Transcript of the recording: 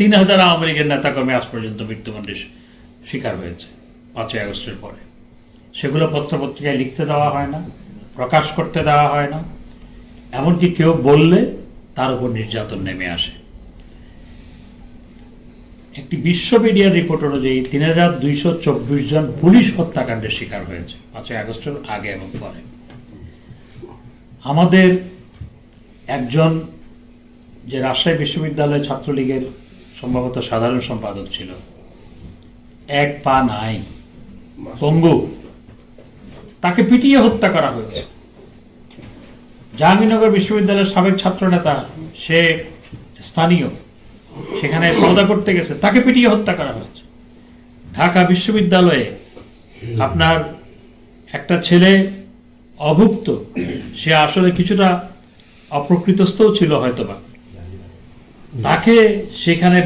তিন হাজার আওয়ামী লীগের নেতাকর্মী আজ পর্যন্ত মৃত্যুদণ্ডের শিকার হয়েছে, পাঁচই আগস্টের পরে। সেগুলো পত্রপত্রিকায় লিখতে দেওয়া হয় না, প্রকাশ করতে দেওয়া হয় না। এমনকি কেউ বললে তার উপর নির্যাতন নেমে আসে। একটি বিশ্ব মিডিয়ার রিপোর্ট অনুযায়ী তিন হাজার দুইশো চব্বিশ জন পুলিশ হত্যাকাণ্ডের শিকার হয়েছে, পাঁচই আগস্টের আগে এবং পরে। আমাদের একজন যে রাজশাহী বিশ্ববিদ্যালয় ছাত্রলীগের সম্ভবত সাধারণ সম্পাদক ছিল। এক পা নাই। পঙ্গু, তাকে পিটিয়ে হত্যা করা হয়েছে। জাহাঙ্গীরনগর বিশ্ববিদ্যালয়ের সাবেক ছাত্র নেতা সে স্থানীয়, সেখানে সৌদা করতে গেছে, তাকে পিটিয়ে হত্যা করা হয়েছে। ঢাকা বিশ্ববিদ্যালয়ে আপনার একটা ছেলে অভুক্ত, সে আসলে কিছুটা অপ্রকৃতস্থও ছিল হয়তোবা। তাকে সেখানে